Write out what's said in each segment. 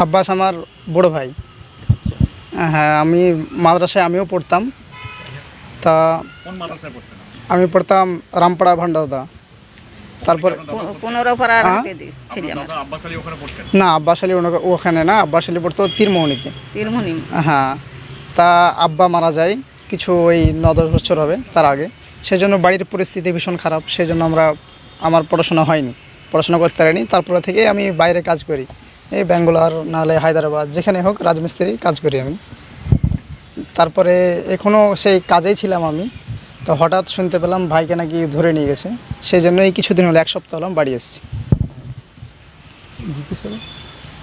আব্বাস আমার বড় ভাই। হ্যাঁ আমি মাদ্রাসায় আমিও পড়তাম। তা কোন মাদ্রাসায় পড়তেন আমি পড়তাম রামপাড়া ভান্ডারদা। তারপর হ্যাঁ? না আব্বাস আলী ওখানে না আব্বাস আলী পড়তো তীরমোহনীতে তিরমুনি হ্যাঁ তা আব্বা মারা যায় কিছু ওই ন দশ বছর হবে তার আগে। সেজন্য বাড়ির পরিস্থিতি ভীষণ খারাপ সেজন্য আমরা আমার পড়াশোনা হয়নি পড়াশোনা করতে পারিনি। তারপরে থেকে আমি বাইরে কাজ করি। এই ব্যাঙ্গালোর নাহলে হায়দ্রাবাদ যেখানে হোক রাজমিস্ত্রি কাজ করি আমি। তারপরে এখনও সেই কাজেই ছিলাম আমি। তো হঠাৎ শুনতে পেলাম ভাইকে নাকি ধরে নিয়ে গেছে। সেই জন্য এই কিছুদিন হলো এক সপ্তাহ হলাম বাড়ি এসেছি।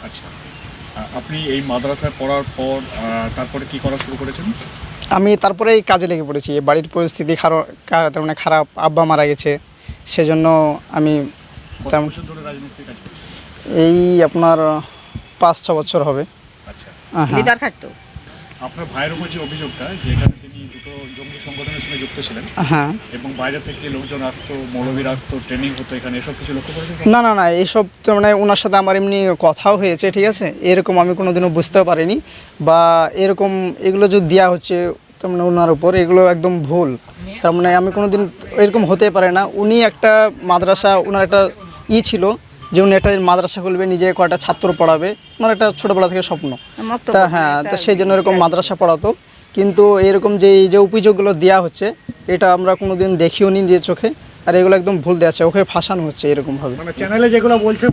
আচ্ছা। আপনি এই মাদ্রাসায় পড়ার পর তারপরে কি করা শুরু করেছেন? আমি তারপরে এই কাজে লেগে পড়েছি। বাড়ির পরিস্থিতি খারাপ তার মানে খারাপ আব্বা মারা গেছে। সেজন্য আমি তেমন- এই আপনার পাঁচ ছ বছর হবে। আচ্ছা। হ্যাঁ লিডার খাটতো আপনার ভাইয়ের উপর যে অভিযোগটা যেখানে তিনি দুটো জঙ্গি সংগঠনের সঙ্গে যুক্ত ছিলেন হ্যাঁ। এবং বাইরে থেকে লোকজন আসতো মৌলবীর আসতো ট্রেনিং হতো এখানে এসব কিছু লক্ষ্য করেছেন না না না এইসব তো মানে ওনার সাথে আমার এমনি কথাও হয়েছে ঠিক আছে? এরকম আমি কোনোদিনও বুঝতেও পারিনি বা এরকম এগুলো যে দেওয়া হচ্ছে তার মানে ওনার উপর এগুলো একদম ভুল। তার মানে আমি কোনোদিন এরকম হতে পারে না। উনি একটা মাদ্রাসা ওনার একটা ই ছিল যে উনি একটা মাদ্রাসা খুলবে নিজে কয়টা ছাত্র পড়াবে মানে একটা ছোটবেলা থেকে স্বপ্ন। তা হ্যাঁ তো সেই জন্য এরকম মাদ্রাসা পড়াতো। কিন্তু এরকম যে এই যে অভিযোগগুলো দেওয়া হচ্ছে এটা আমরা কোনো দিন দেখিও নি যে চোখে আর এগুলো একদম ভুল দেওয়া আছে ওকে ফাঁসানো হচ্ছে এরকমভাবে। মানে চ্যানেলে যেগুলো বলছে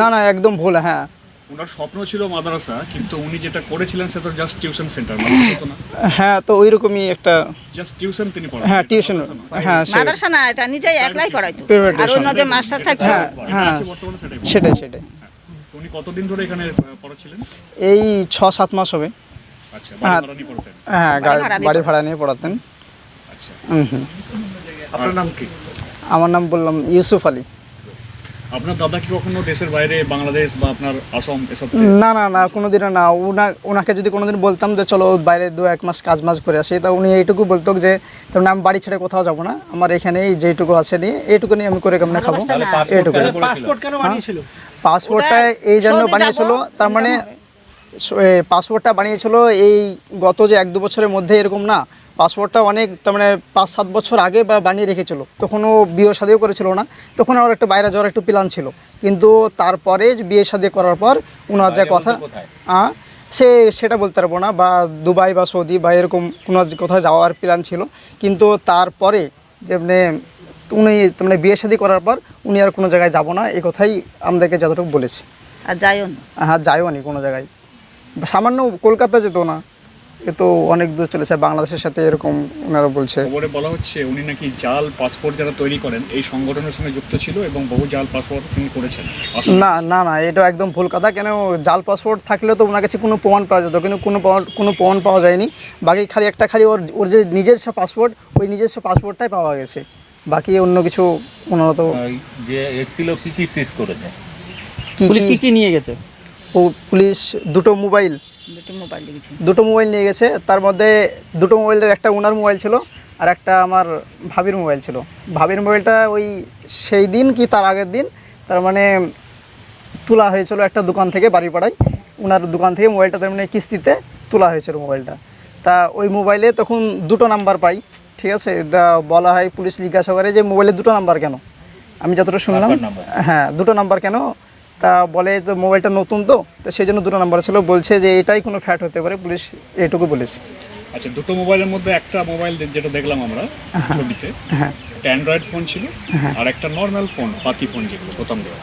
না না একদম ভুল হ্যাঁ। ওনার স্বপ্ন ছিল মাদ্রাসা কিন্তু উনি যেটা করেছিলেন সেটা জাস্ট টিউশন সেন্টার হ্যাঁ তো ওই রকমই একটা জাস্ট টিউশন তিনি পড়ান হ্যাঁ টিউশন হ্যাঁ মাদ্রাসা না এটা নিজেই একলাই পড়াইতো। আর অন্য যে মাস্টার থাকতো হ্যাঁ হ্যাঁ সেটাই সেটাই সেটাই। উনি কতদিন ধরে এখানে পড়াচ্ছিলেন? এই ছ সাত মাস হবে। আচ্ছা হ্যাঁ। বাড়ি ভাড়া নিয়ে হ্যাঁ গাড়ি- ভাড়া নিয়ে বাড়ি ভাড়া নিয়ে পড়াতেন। আচ্ছা। হুম হুম। আপনার নাম কি? আমার নাম বললাম ইউসুফ আলী। আপনার দাদা কি কখনো দেশের বাইরে বাংলাদেশ বা আপনার আসাম এসব না না না কোনোদিনও না। ওনা ওনাকে যদি কোনোদিন বলতাম যে চলো বাইরে দু এক মাস কাজ মাস করে আসি তা উনি এইটুকু বলতো যে তেমন আমি বাড়ি ছেড়ে কোথাও যাব না। আমার এখানেই যেটুকু আছে নিয়ে এইটুকু নিয়ে আমি করে কেমন খাব? এইটুকু পাসপোর্ট কেন পাসপোর্টটা এই জন্য বানিয়েছিল তার মানে পাসপোর্টটা বানিয়েছিল এই গত যে এক দু বছরের মধ্যে এরকম না পাসপোর্টটা অনেক তার মানে পাঁচ সাত বছর আগে বা বানিয়ে রেখেছিল। তখনও বিয়ে শাদিও করেছিল না। তখন ওর একটু বাইরে যাওয়ার একটু প্ল্যান ছিল। কিন্তু তারপরে যে বিয়ে শাদি করার পর ওনার যা কথা আহ, সে সেটা বলতে পারব না বা দুবাই বা সৌদি বা এরকম কোনো কোথাও যাওয়ার প্ল্যান ছিল। কিন্তু তারপরে যে মানে উনি মানে বিয়ে শাদি করার পর উনি আর কোনো জায়গায় যাব না এ কথাই আমাদেরকে যতটুকু বলেছে। আর যাইও না? হ্যাঁ যাইও নি কোনো জায়গায়। সামান্য কলকাতা যেত না এ তো অনেক দূর চলেছে বাংলাদেশের সাথে এরকম ওনারা বলছে। খবরে বলা হচ্ছে উনি নাকি জাল পাসপোর্ট যারা তৈরি করেন এই সংগঠনের সঙ্গে যুক্ত ছিল এবং বহু জাল পাসপোর্ট তিনি করেছেন। না না না এটা একদম ভুল কথা কেন জাল পাসপোর্ট থাকলে তো ওনার কাছে কোনো প্রমাণ পাওয়া যেত কিন্তু কোনো কোনো প্রমাণ পাওয়া যায়নি। বাকি খালি একটা খালি ওর ওর যে নিজস্ব পাসপোর্ট ওই নিজস্ব পাসপোর্টটাই পাওয়া গেছে। বাকি অন্য কিছু ওনারা তো যে এসেছিল কি কি সিজ করেছে? কি পুলিশ কি কি নিয়ে গেছে? পুলিশ দুটো মোবাইল। দুটো মোবাইল লিখেছি দুটো মোবাইল নিয়ে গেছে। তার মধ্যে দুটো মোবাইলের একটা ওনার মোবাইল ছিল আর একটা আমার ভাবির মোবাইল ছিল। ভাবির মোবাইলটা ওই সেই দিন কি তার আগের দিন তার মানে তোলা হয়েছিল একটা দোকান থেকে বাড়িপাড়ায়। ওনার দোকান থেকে মোবাইলটা তার মানে কিস্তিতে তোলা হয়েছিল মোবাইলটা। তা ওই মোবাইলে তখন দুটো নাম্বার পাই ঠিক আছে? তা বলা হয় পুলিশ জিজ্ঞাসা করে যে মোবাইলে দুটো নাম্বার কেন? আমি যতটা শুনলাম। হ্যাঁ দুটো নাম্বার কেন? তা বলে তো মোবাইলটা নতুন তো তো সেই জন্য দুটো নাম্বার ছিল। বলছে যে এটাই কোনো ফ্যাট হতে পারে পুলিশ এটুকু বলেছে। আচ্ছা দুটো মোবাইলের মধ্যে একটা মোবাইল যেটা দেখলাম আমরা ছবিতে হ্যাঁ। একটা অ্যান্ড্রয়েড ফোন ছিল আর একটা নর্মাল ফোন পাতি ফোন যেগুলো প্রথম দেওয়া।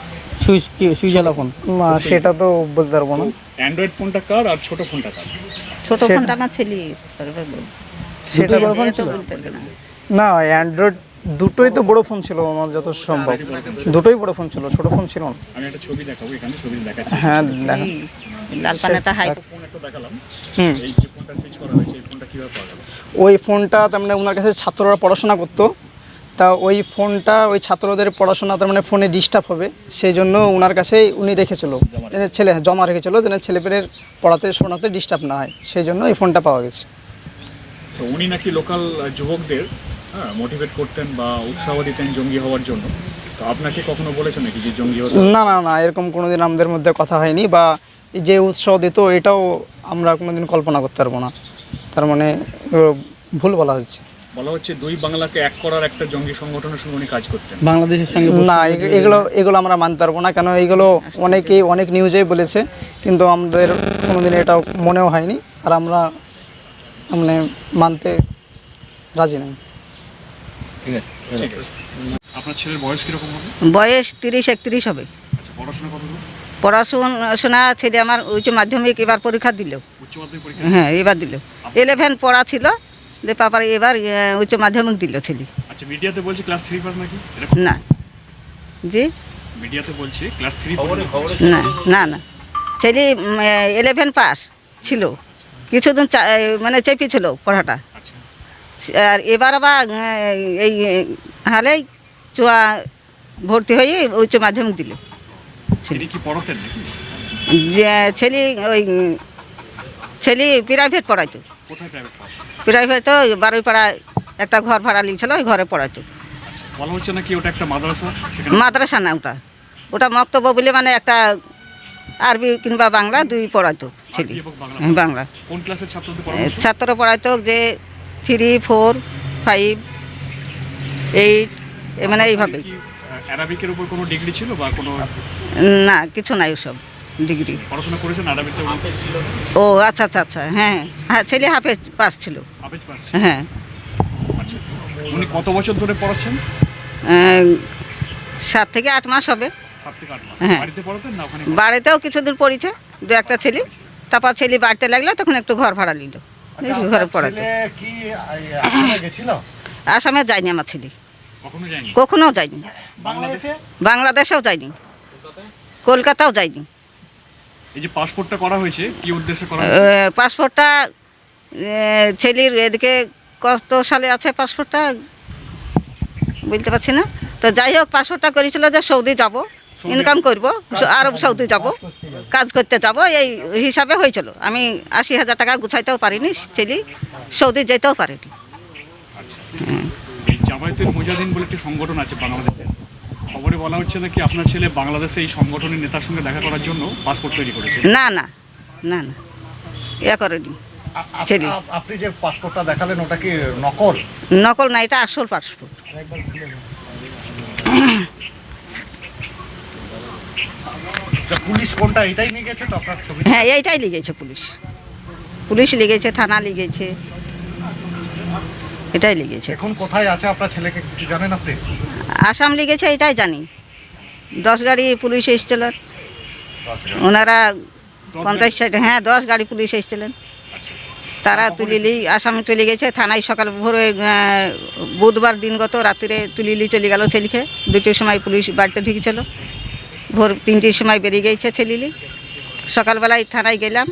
সুইচ কি সুইচ আলা ফোন না সেটা তো বলতে পারব না। অ্যান্ড্রয়েড ফোনটা কার আর ছোট ফোনটা কার? ছোট সেটা- ফোনটা আমার ছেলে? সেটা না। না অ্যান্ড্রয়েড দুটোই তো বড় ফোন ছিল আমার যত সম্ভব। দুটোই বড় ফোন ছিল ছোট ফোন ছিল। না আমি একটা ছবি দেখাবো এখানে ছবি দেখাচ্ছি। হ্যাঁ দেখা। লাল পানাটা হাই ফোন একটা দেখালাম। হুম। এই যে ফোনটা সুইচ করা হয়েছে এই ফোনটা কীভাবে পাওয়া গেল ওই ফোনটা তার মানে ওনার কাছে ছাত্ররা পড়াশোনা করতো। তা ওই ফোনটা ওই ছাত্রদের পড়াশোনা তার মানে ফোনে ডিস্টার্ব হবে। সেই জন্য ওনার কাছেই উনি রেখেছিল। ছেলে জমা রেখেছিল যেন ছেলে ছেলেপেলের পড়াতে শোনাতে ডিস্টার্ব না হয়। সেই জন্য এই ফোনটা পাওয়া গেছে। তো উনি নাকি লোকাল যুবকদের হ্যাঁ মোটিভেট করতেন বা উৎসাহ দিতেন জঙ্গি হওয়ার জন্য। তো আপনাকে কখনো বলেছেন নাকি যে জঙ্গি হতে না না না এরকম কোনোদিন আমাদের মধ্যে কথা হয়নি বা যে উৎসাহ দিত এটাও আমরা কোনোদিন কল্পনা করতে পারব না। তার মানে ভুল বলা হচ্ছে বলা হচ্ছে দুই বাংলাকে এক করার একটা জঙ্গি সংগঠনের সঙ্গে উনি কাজ করতেন। বাংলাদেশের সঙ্গে না এগ- এগুলো এগুলো আমরা মানতে পারব না কেন এগুলো অনেকেই অনেক নিউজেই বলেছে কিন্তু আমাদের কোনোদিন এটা মনেও হয়নি আর আমরা মানে মানতে রাজি নই। ঠিক আছে ঠিক আছে। আপনার ছেলের বয়স কীরকম হবে? বয়স তিরিশ একত্রিশ হবে। আচ্ছা পড়াশোনা কত পড়াশোনা ছেলে আমার উচ্চ মাধ্যমিক এবার পরীক্ষা দিল। উচ্চ মাধ্যমিক পরীক্ষা? হ্যাঁ এবার দিল। ইলেভেন পড়া ছিল যে পাপার এবার উচ্চ মাধ্যমিক দিল ছেলে। আচ্ছা মিডিয়াতে বলছে ক্লাস থ্রি পাস নাকি? না। জি? মিডিয়াতে বলছে ক্লাস থ্রি খবরে খবরে না না না। ছেলে ইলেভেন পাস ছিল। কিছুদিন চা- মানে চেপি ছিল পড়াটা। আর এবার আবার এই হালেই চুয়া ভর্তি হয়ে উচ্চ মাধ্যমিক দিল। যে ছেলে ওই ছেলে প্রাইভেট পড়াইতো। প্রাইভেট তো বারোই পাড়ায় একটা ঘর ভাড়া নিয়েছিল ওই ঘরে পড়াইতো। মাদ্রাসা? না ওটা। ওটা মক্তব্য বলে মানে একটা আরবি কিংবা বাংলা দুই পড়াইতো ছেলে। বাংলা। হ্যাঁ, ছাত্র পড়াইতো যে থ্রি ফোর ফাইভ এইট মানে এইভাবে। অ্যারাবিকের উপর কোনো ডিগ্রি ছিল বা কোনো না কিছু নাই ওসব ডিগ্রি। পড়াশোনা করেছেন আরবিতে ও আচ্ছা আচ্ছা আচ্ছা হ্যাঁ হ্যাঁ ছেলে হাফেজ পাস ছিল। পাস হ্যাঁ। আচ্ছা উনি কত বছর ধরে পড়াচ্ছেন? সাত থেকে আট মাস হবে। সাত থেকে আট মাস। হ্যাঁ। বাড়িতে পড়াতেন না ওখানে? বাড়িতেও কিছুদিন পড়েছে দু একটা ছেলে। তারপর ছেলে বাড়িতে লাগল তখন একটু ঘর ভাড়া নিল। ঘরে পড়াতো। আসামে যায়নি আমার ছেলে। কখনো যায়নি? কখনো যায়নি। বাংলাদেশে? বাংলাদেশেও যায়নি। কলকাতাও যায়নি। এই যে পাসপোর্টটা করা হয়েছে কি উদ্দেশ্যে করা পাসপোর্টটা ছেলের এদিকে কত সালে আছে পাসপোর্টটা? বলতে পারছি না। তো যাই হোক পাসপোর্টটা করেছিল যে সৌদি যাব। ইনকাম করব আরব সৌদি যাব কাজ করতে যাব এই হিসাবে হয়েছিল। আমি আশি হাজার টাকা গুছাইতেও পারিনি ছেলে সৌদি যেতেও পারিনি। আচ্ছা। মুজাহিদিন বলে একটি সংগঠন আছে বাংলাদেশে। খবরে বলা হচ্ছে নাকি আপনার ছেলে বাংলাদেশে এই সংগঠনের নেতার সঙ্গে দেখা করার জন্য পাসপোর্ট তৈরি করেছে? না না না না ইয়া করেনি ছেলে। আপনি যে পাসপোর্টটা দেখালেন ওটা কি নকল? নকল না এটা আসল পাসপোর্ট তা পুলিশ কোনটা? এটাই নিয়ে গেছে তো আপনার ছবি? হ্যাঁ এইটাই লিগেছে পুলিশ। পুলিশ লিগেছে থানা লিগেছে এটাই লিগেছে এখন কোথায় আছে আপনার ছেলেকে? কিছু জানেন আপনি? আসাম লিগেছে এটাই জানি। দশ গাড়ি পুলিশ এসেছিলেন ওনারা পঞ্চাশ ষাট হ্যাঁ দশ গাড়ি পুলিশ এসেছিলেন। তারা তুলিলি আসামে চলে গেছে থানায় সকাল ভোরে বুধবার দিনগত রাত্রে তুলিলি চলে গেল ছেলেকে। দুটোর সময় পুলিশ বাড়িতে ঢুকেছিল। ভোর তিনটির সময় বেরিয়ে গেছে ছেলিলি। সকালবেলায় থানায় গেলাম।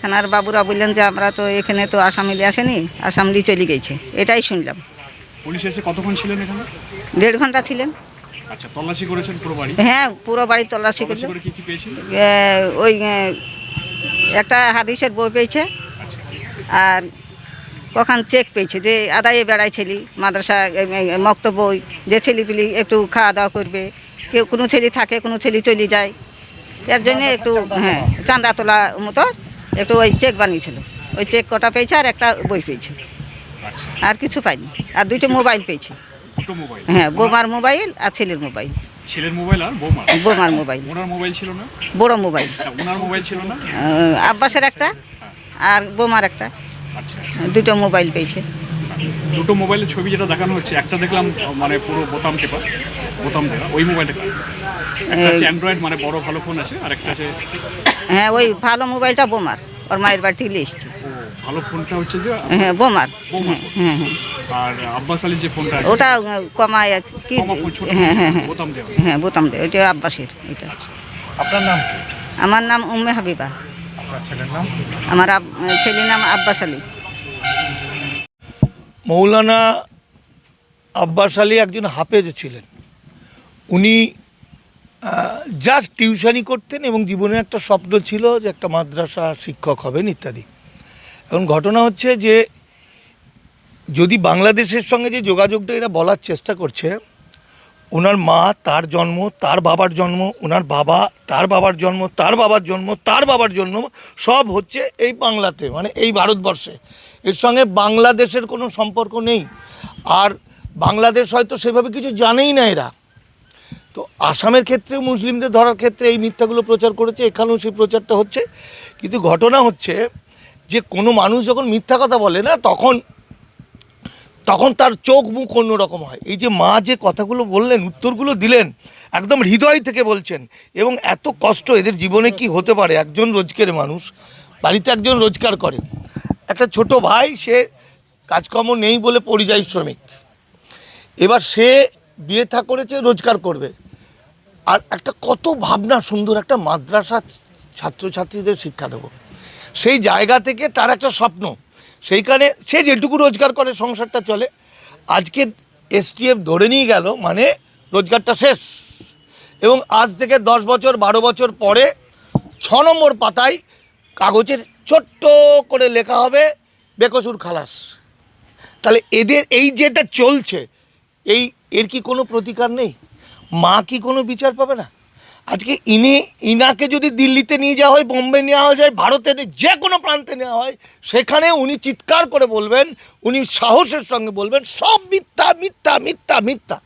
থানার বাবুরা বললেন যে আমরা তো এখানে তো আসামিলি আসেনি আসামলি চলে গেছে। এটাই শুনলাম। পুলিশ এসে কতক্ষণ ছিলেন এখানে? দেড় ঘণ্টা ছিলেন। আচ্ছা তল্লাশি করেছেন পুরো বাড়ি? হ্যাঁ পুরো বাড়ি তল্লাশি তল্লাশি করল। করে কি কি পেয়েছেন? ওই একটা হাদিসের বই পেয়েছে। আচ্ছা। আর ওখান চেক পেয়েছে যে আদায়ে বেড়ায় ছেলি মাদ্রাসা মক্তব্য বই যে ছেলেপিলি একটু খাওয়া দাওয়া করবে। কেউ কোনো ছেলে থাকে কোনো ছেলে চলে যায়। এর জন্য একটু হ্যাঁ চাঁদা তোলা মতো একটু ওই চেক বানিয়েছিল। ওই চেক কটা পেয়েছে আর একটা বই পেয়েছে। আচ্ছা। আর কিছু পাইনি। আর দুইটো মোবাইল পেয়েছে। হ্যাঁ বোমার মোবাইল আর ছেলের মোবাইল। ছেলের মোবাইল আর বৌমার বোমার মোবাইল। ওনার মোবাইল ছিল না? বড় মোবাইল। ওনার মোবাইল ছিল না? আব্বাসের একটা আর বোমার একটা। আচ্ছা। দুটো মোবাইল পেয়েছে। দুটো মোবাইলের ছবি যেটা দেখানো হচ্ছে একটা দেখলাম মানে পুরো বোতাম টেপা বোতাম দেওয়া ওই মোবাইলটা একটা হচ্ছে অ্যান্ড্রয়েড মানে বড় ভালো ফোন আছে আর একটা আছে হ্যাঁ ওই ভালো মোবাইলটা বোমার ওর মায়ের বাড়ি থেকে এসছি। ভালো ফোনটা হচ্ছে যে হ্যাঁ বোমার। হ্যাঁ হ্যাঁ। আর আব্বাস আলীর যে ফোনটা আছে ওটা কমায় কি হ্যাঁ হ্যাঁ হ্যাঁ। বোতাম দেওয়া। হ্যাঁ বোতাম দেয় ওইটা আব্বাসের এটা। আপনার নাম আমার নাম উম্মে হাবিবা। আপনার ছেলের নাম? আমার ছেলের নাম আব্বাস আলী। মৌলানা আব্বাস আলী একজন হাফেজ ছিলেন। উনি জাস্ট টিউশানি করতেন এবং জীবনের একটা স্বপ্ন ছিল যে একটা মাদ্রাসা শিক্ষক হবেন ইত্যাদি। এখন ঘটনা হচ্ছে যে, যদি বাংলাদেশের সঙ্গে যে যোগাযোগটা এরা বলার চেষ্টা করছে, ওনার মা তার জন্ম, তার বাবার জন্ম, ওনার বাবা, তার বাবার জন্ম, তার বাবার জন্ম, তার বাবার জন্ম সব হচ্ছে এই বাংলাতে মানে এই ভারতবর্ষে। এর সঙ্গে বাংলাদেশের কোনো সম্পর্ক নেই। আর বাংলাদেশ হয়তো সেভাবে কিছু জানেই না এরা। তো আসামের ক্ষেত্রে, মুসলিমদের ধরার ক্ষেত্রে এই মিথ্যাগুলো প্রচার করেছে, এখানেও সেই প্রচারটা হচ্ছে। কিন্তু ঘটনা হচ্ছে যে কোনো মানুষ যখন মিথ্যা কথা বলে না, তখন তখন তার চোখ মুখ অন্যরকম হয়। এই যে মা যে কথাগুলো বললেন, উত্তরগুলো দিলেন, একদম হৃদয় থেকে বলছেন, এবং এত কষ্ট এদের জীবনে কি হতে পারে? একজন রোজগার মানুষ, বাড়িতে একজন রোজগার করে। একটা ছোট ভাই, সে কাজকর্ম নেই বলে পরিযায়ী শ্রমিক। এবার সে বিয়ে থা করেছে, রোজগার করবে। আর একটা কত ভাবনা সুন্দর, একটা মাদ্রাসা ছাত্রছাত্রীদের শিক্ষা দেবো। সেই জায়গা থেকে তার একটা স্বপ্ন। সেইখানে সে যেটুকু রোজগার করে, সংসারটা চলে। আজকে এসটিএফ ধরে নিয়ে গেল মানে রোজগারটা শেষ। এবং আজ থেকে দশ বছর, বারো বছর পরে ছ নম্বর পাতায় কাগজের ছোট্ট করে লেখা হবে বেকসুর খালাস। তাহলে এদের এই যেটা চলছে, এই এর কি কোনো প্রতিকার নেই? মা কি কোনো বিচার পাবে না? আজকে ইনি, ইনাকে যদি দিল্লিতে নিয়ে যাওয়া হয়, বোম্বে নেওয়া যায়, ভারতের যে কোনো প্রান্তে নেওয়া হয়, সেখানে উনি চিৎকার করে বলবেন, উনি সাহসের সঙ্গে বলবেন, সব মিথ্যা মিথ্যা মিথ্যা মিথ্যা।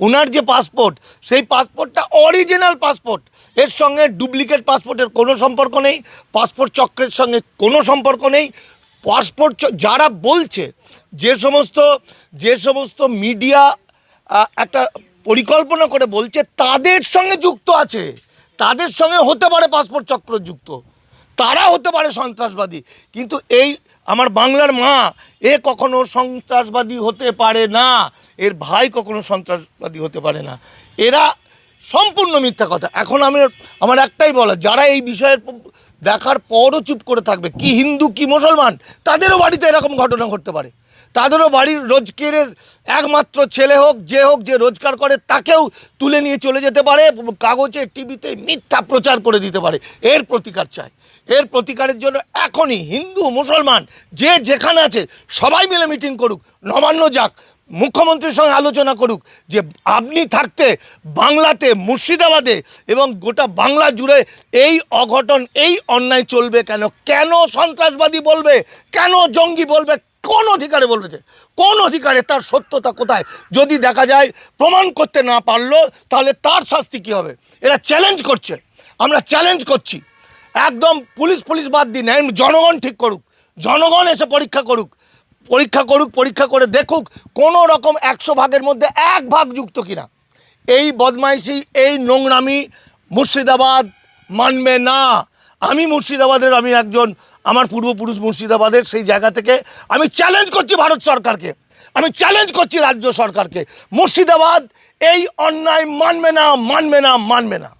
ওনার যে পাসপোর্ট সেই পাসপোর্টটা অরিজিনাল পাসপোর্ট এর সঙ্গে ডুপ্লিকেট পাসপোর্টের কোনো সম্পর্ক নেই, পাসপোর্ট চক্রের সঙ্গে কোনো সম্পর্ক নেই। পাসপোর্ট যারা বলছে, যে সমস্ত যে সমস্ত মিডিয়া একটা পরিকল্পনা করে বলছে, তাদের সঙ্গে যুক্ত আছে। তাদের সঙ্গে হতে পারে পাসপোর্ট চক্র যুক্ত। তারা হতে পারে সন্ত্রাসবাদী। কিন্তু এই আমার বাংলার মা, এ কখনো সন্ত্রাসবাদী হতে পারে না। এর ভাই কখনো সন্ত্রাসবাদী হতে পারে না। এরা সম্পূর্ণ মিথ্যা কথা। এখন আমি আমার একটাই বলা যারা এই বিষয়ের দেখার পরও চুপ করে থাকবে, কি হিন্দু, কি মুসলমান, তাদেরও বাড়িতে এরকম ঘটনা ঘটতে পারে। তাদেরও বাড়ির রোজগারের একমাত্র ছেলে হোক, যে হোক, যে রোজগার করে, তাকেও তুলে নিয়ে চলে যেতে পারে, কাগজে, টিভিতে মিথ্যা প্রচার করে দিতে পারে। এর প্রতিকার চাই। এর প্রতিকারের জন্য এখনই হিন্দু, মুসলমান, যে যেখানে আছে, সবাই মিলে মিটিং করুক। নবান্ন যাক মুখ্যমন্ত্রীর সঙ্গে আলোচনা করুক যে আপনি থাকতে বাংলাতে, মুর্শিদাবাদে এবং গোটা বাংলা জুড়ে এই অঘটন, এই অন্যায় চলবে কেন? কেন সন্ত্রাসবাদী বলবে? কেন জঙ্গি বলবে? কোন অধিকারে বলবে? কোন অধিকারে তার সত্যতা কোথায়? যদি দেখা যায় প্রমাণ করতে না পারল, তাহলে তার শাস্তি কী হবে? এরা চ্যালেঞ্জ করছে। আমরা চ্যালেঞ্জ করছি। একদম পুলিশ পুলিশ বাদ দিন জনগণ ঠিক করুক। জনগণ এসে পরীক্ষা করুক। পরীক্ষা করুক, পরীক্ষা করে দেখুক, কোনো রকম একশো ভাগের মধ্যে এক ভাগ যুক্ত কিনা। এই বদমাইশি, এই নোংরামি মুর্শিদাবাদ মানবে না। আমি মুর্শিদাবাদের, আমি একজন, আমার পূর্বপুরুষ মুর্শিদাবাদের সেই জায়গা থেকে আমি চ্যালেঞ্জ করছি ভারত সরকারকে। আমি চ্যালেঞ্জ করছি রাজ্য সরকারকে। মুর্শিদাবাদ এই অন্যায় মানবে না মানবে না মানবে না।